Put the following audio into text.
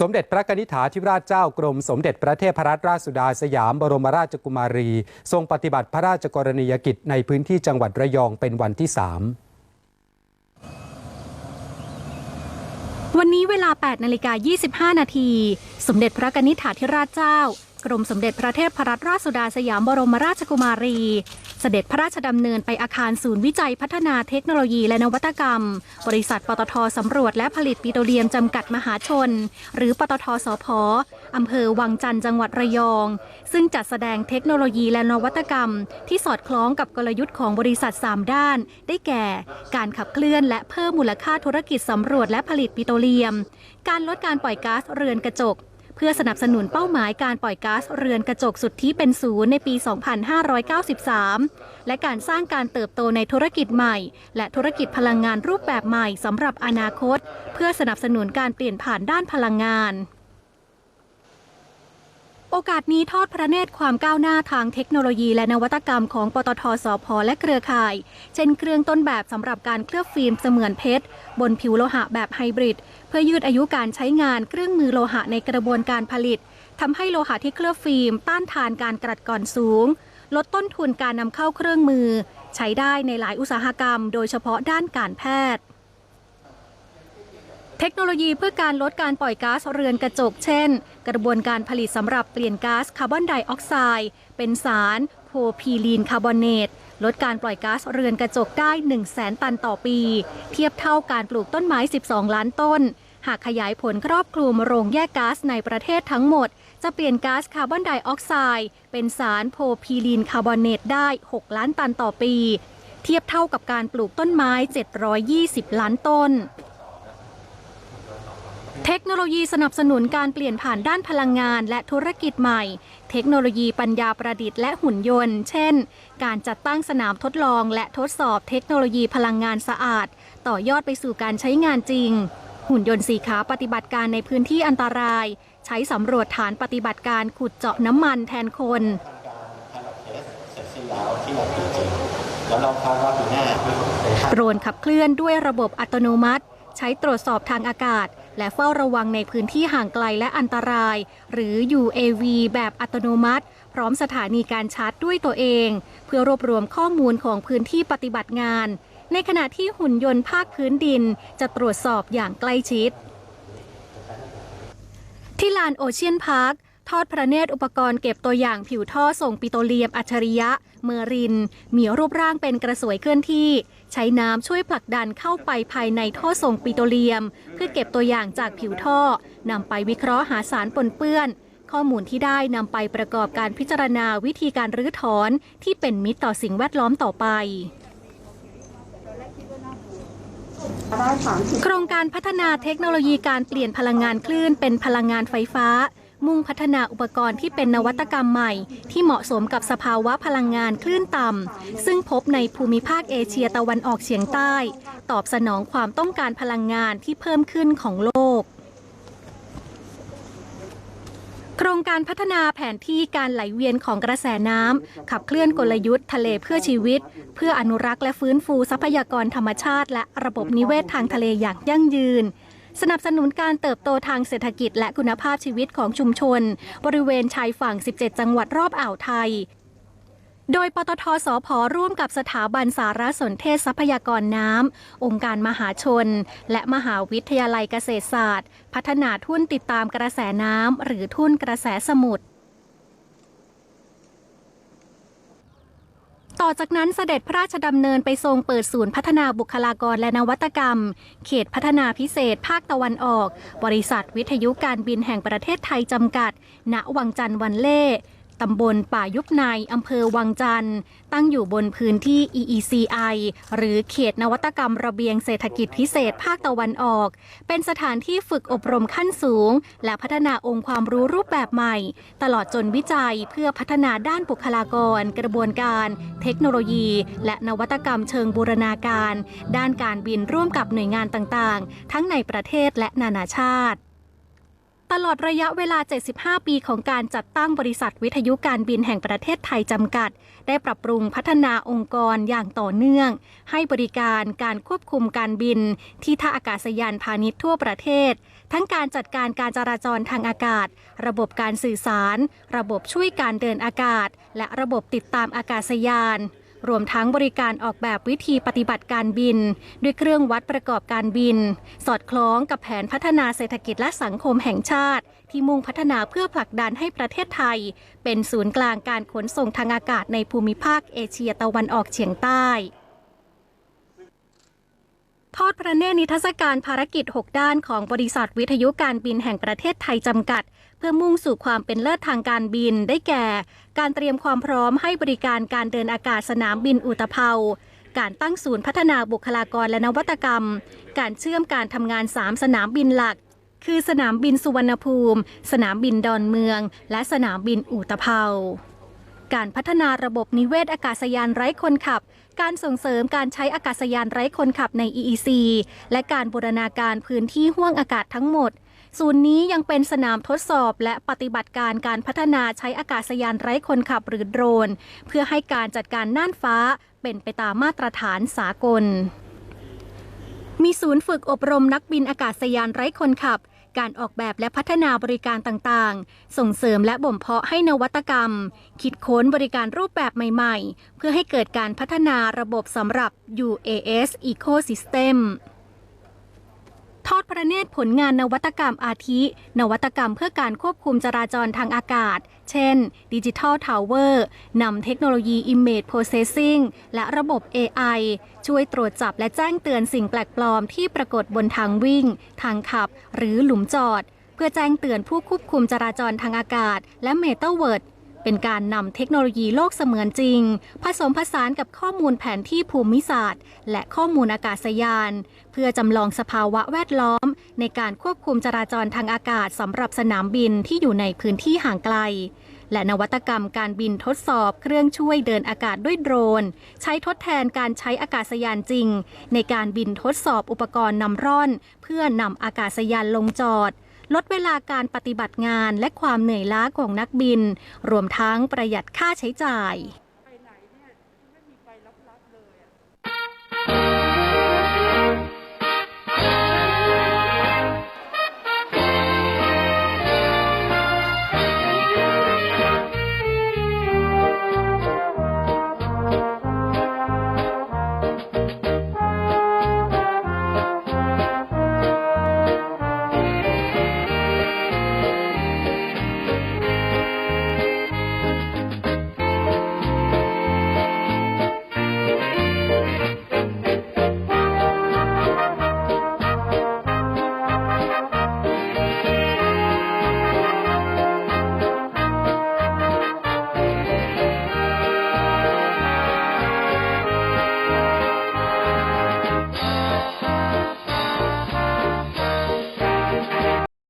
สมเด็จพระกนิษฐาธิราชเจ้ากรม สมเด็จพระเทพรัตนราชสุดาสยามบรมราชกุมารี ทรงปฏิบัติพระราชกรณียกิจในพื้นที่จังหวัดระยองเป็นวันที่3วันนี้เวลา 8นาฬิกา25 นาที สมเด็จพระกนิษฐาธิราชเจ้า กรมสมเด็จพระเทพรัตนราชสุดาสยามบรมราชกุมารี สด็จพระราชดำเนินไปอาคารศูนย์วิจัยพัฒนาเทคโนโลยีและนวัตกรรม บริษัทปตทสำรวจและผลิตปิโตรเลียมจำกัดมหาชน หรือปตทสพอำเภอวังจันทร์จังหวัดระยอง ซึ่งจัดแสดงเทคโนโลยีและนวัตกรรม ที่สอดคล้องกับกลยุทธ์ของบริษัท 3 ด้าน ได้แก่ การขับเคลื่อนและเพิ่มมูลค่าธุรกิจสำรวจและผลิตปิโตรเลียม การลดการปล่อยก๊าซเรือนกระจก เพื่อสนับสนุนเป้าหมายการปล่อยก๊าซเรือนกระจกสุทธิเป็นศูนย์ในปี 2593 และการสร้างการเติบโตในธุรกิจใหม่ และธุรกิจพลังงานรูปแบบใหม่สำหรับอนาคต เพื่อสนับสนุนการเปลี่ยนผ่านด้านพลังงาน โอกาสนี้ทอดพระเนตรความก้าวหน้าทางเทคโนโลยีและนวัตกรรมของปตทสพและเครือข่าย เช่นเครื่องต้นแบบสำหรับการเคลือบฟิล์มเสมือนเพชร บนผิวโลหะแบบไฮบริด เพื่อยืดอายุการใช้งานเครื่องมือโลหะในกระบวนการผลิตทำให้โลหะที่เคลือบฟิล์ม ต้านทานการกัดกร่อนสูง ลดต้นทุนการนำเข้าเครื่องมือ ใช้ได้ในหลายอุตสาหกรรม โดยเฉพาะด้านการแพทย์ เทคโนโลยีเพื่อการลดการปล่อยก๊าซเรือนกระจก เช่น กระบวนการผลิตสำหรับเปลี่ยนก๊าซคาร์บอนไดออกไซด์เป็นสารโพพีลีนคาร์บอเนต ลดการปล่อยก๊าซเรือนกระจกได้ 1 0 0 0 0แสนตันต่อปี เทียบเท่าการปลูกต้นไม้ 12 ล้านต้น หากขยายผลครอบคลุมโรงแยกก๊าซในประเทศทั้งหมด จะเปลี่ยนก๊าซคาร์บอนไดออกไซด์เป็นสารโพพีลีนคาร์บอเนตได้ 6 ล้านตันต่อปี เทียบเท่ากับการปลูกต้นไม้ 720 ล้านต้น เทคโนโลยีสนับสนุนการเปลี่ยนผ่านด้านพลังงานและธุรกิจใหม่ เทคโนโลยีปัญญาประดิษฐ์และหุ่นยนต์ เช่น การจัดตั้งสนามทดลองและทดสอบเทคโนโลยีพลังงานสะอาด ต่อยอดไปสู่การใช้งานจริง หุ่นยนต์สีขาปฏิบัติการในพื้นที่อันตราย ใช้สำรวจฐานปฏิบัติการขุดเจาะน้ำมันแทนคนเสร็จสิ้นแล้วที่เราปีจริงแล้วเราคาดว่าปีหน้าโดรนขับเคลื่อนด้วยระบบอัตโนมัติ ใช้ตรวจสอบทางอากาศ และเฝ้าระวังในพื้นที่ห่างไกลและอันตราย หรือ UAV แบบอัตโนมัติ พร้อมสถานีการชาร์จด้วยตัวเอง เพื่อรวบรวมข้อมูลของพื้นที่ปฏิบัติงาน ในขณะที่หุ่นยนต์ภาคพื้นดิน จะตรวจสอบอย่างใกล้ชิดที่ลานโอเชียนพาร์ค ทอดพระเนตรอุปกรณ์เก็บตัวอย่างผิวท่อส่งปิโตรเลียมอัจฉริยะ เมอริน มีรูปร่างเป็นกระสวยเคลื่อนที่ ใช้น้ำช่วยผลักดันเข้าไปภายในท่อส่งปิโตรเลียม เพื่อเก็บตัวอย่างจากผิวท่อนำไปวิเคราะห์หาสารปนเปื้อน ข้อมูลที่ได้นำไปประกอบการพิจารณาวิธีการรื้อถอนที่เป็นมิตรต่อสิ่งแวดล้อมต่อไปโครงการพัฒนาเทคโนโลยีการเปลี่ยนพลังงานคลื่นเป็นพลังงานไฟฟ้า มุ่งพัฒนาอุปกรณ์ที่เป็นนวัตกรรมใหม่ ที่เหมาะสมกับสภาวะพลังงานคลื่นต่ำ ซึ่งพบในภูมิภาคเอเชียตะวันออกเฉียงใต้ ตอบสนองความต้องการพลังงานที่เพิ่มขึ้นของโลกโครงการพัฒนาแผนที่การไหลเวียนของกระแสน้ำ ขับเคลื่อนกลยุทธ์ทะเลเพื่อชีวิต เพื่ออนุรักษ์และฟื้นฟูทรัพยากรธรรมชาติ และระบบนิเวศทางทะเลอย่างยั่งยืน สนับสนุนการเติบโตทางเศรษฐกิจและคุณภาพชีวิตของชุมชน บริเวณชายฝั่ง 17 จังหวัดรอบอ่าวไทย โดยปตทสพร่วมกับสถาบันสารสนเทศทรัพยากรน้ำ องค์การมหาชน และมหาวิทยาลัยเกษตรศาสตร์ พัฒนาทุ่นติดตามกระแสน้ำหรือทุ่นกระแสสมุทร ต่อจากนั้นเสด็จพระราชดำเนินไปทรงเปิดศูนย์พัฒนาบุคลากรและนวัตกรรม เขตพัฒนาพิเศษภาคตะวันออก บริษัทวิทยุการบินแห่งประเทศไทยจำกัด ณ วังจันทร์วันเล่ ตำบลป่ายุบในอำเภอวังจันทร์ ตั้งอยู่บนพื้นที่ EECI หรือเขตนวัตกรรมระเบียงเศรษฐกิจพิเศษภาคตะวันออก เป็นสถานที่ฝึกอบรมขั้นสูง และพัฒนาองค์ความรู้รูปแบบใหม่ ตลอดจนวิจัยเพื่อพัฒนาด้านบุคลากร กระบวนการ เทคโนโลยี และนวัตกรรมเชิงบูรณาการ ด้านการบินร่วมกับหน่วยงานต่างๆ ทั้งในประเทศและนานาชาติ ตลอดระยะเวลา 75 ปีของการจัดตั้งบริษัทวิทยุการบินแห่งประเทศไทยจำกัด ได้ปรับปรุงพัฒนาองค์กรอย่างต่อเนื่อง ให้บริการการควบคุมการบิน ที่ท่าอากาศยานพาณิชย์ทั่วประเทศ ทั้งการจัดการการจราจรทางอากาศ ระบบการสื่อสาร ระบบช่วยการเดินอากาศ และระบบติดตามอากาศยาน รวมทั้งบริการออกแบบวิธีปฏิบัติการบิน ด้วยเครื่องวัดประกอบการบิน สอดคล้องกับแผนพัฒนาเศรษฐกิจและสังคมแห่งชาติ ที่มุ่งพัฒนาเพื่อผลักดันให้ประเทศไทย เป็นศูนย์กลางการขนส่งทางอากาศในภูมิภาคเอเชียตะวันออกเฉียงใต้ทอดพระเนตรนิทรรศการภารกิจ 6 ด้านของบริษัทวิทยุการบินแห่งประเทศไทยจำกัด เพื่อมุ่งสู่ความเป็นเลิศทางการบินได้แก่ การเตรียมความพร้อมให้บริการการเดินอากาศสนามบินอุตภาการตั้งศูนย์พัฒนาบุคลากรและนวัตกรรม การเชื่อมการทำงาน 3 สนามบินหลัก คือสนามบินสุวรรณภูมิ สนามบินดอนเมือง และสนามบินอุตภาการพัฒนาระบบนิเวศอากาศยานไร้คนขับ การส่งเสริมการใช้อากาศยานไร้คนขับใน EEC และการบูรณาการพื้นที่ห้วงอากาศทั้งหมด ศูนย์นี้ยังเป็นสนามทดสอบและปฏิบัติการการพัฒนาใช้อากาศยานไร้คนขับหรือโดรน เพื่อให้การจัดการน่านฟ้าเป็นไปตามมาตรฐานสากล มีศูนย์ฝึกอบรมนักบินอากาศยานไร้คนขับ การออกแบบและพัฒนาบริการต่างๆ ส่งเสริมและบ่มเพาะให้นวัตกรรม คิดค้นบริการรูปแบบใหม่ๆ เพื่อให้เกิดการพัฒนาระบบสำหรับ UAS Ecosystem ทอดพระเนตรผลงานนวัตกรรมอาทิ นวัตกรรมเพื่อการควบคุมจราจรทางอากาศ เช่น Digital Tower นำเทคโนโลยี Image Processing และระบบ AI ช่วยตรวจจับและแจ้งเตือนสิ่งแปลกปลอมที่ปรากฏบนทางวิ่ง ทางขับ หรือหลุมจอด เพื่อแจ้งเตือนผู้ควบคุมจราจรทางอากาศ และ Metaverse เป็นการนำเทคโนโลยีโลกเสมือนจริง ผสมผสานกับข้อมูลแผนที่ภูมิศาสตร์ และข้อมูลอากาศยาน เพื่อจำลองสภาวะแวดล้อม ในการควบคุมจราจรทางอากาศสำหรับสนามบินที่อยู่ในพื้นที่ห่างไกล และนวัตกรรมการบินทดสอบเครื่องช่วยเดินอากาศด้วยโดรน ใช้ทดแทนการใช้อากาศยานจริง ในการบินทดสอบอุปกรณ์นำร่อน เพื่อนำอากาศยานลงจอด ลดเวลาการปฏิบัติงานและความเหนื่อยล้าของนักบิน รวมทั้งประหยัดค่าใช้จ่าย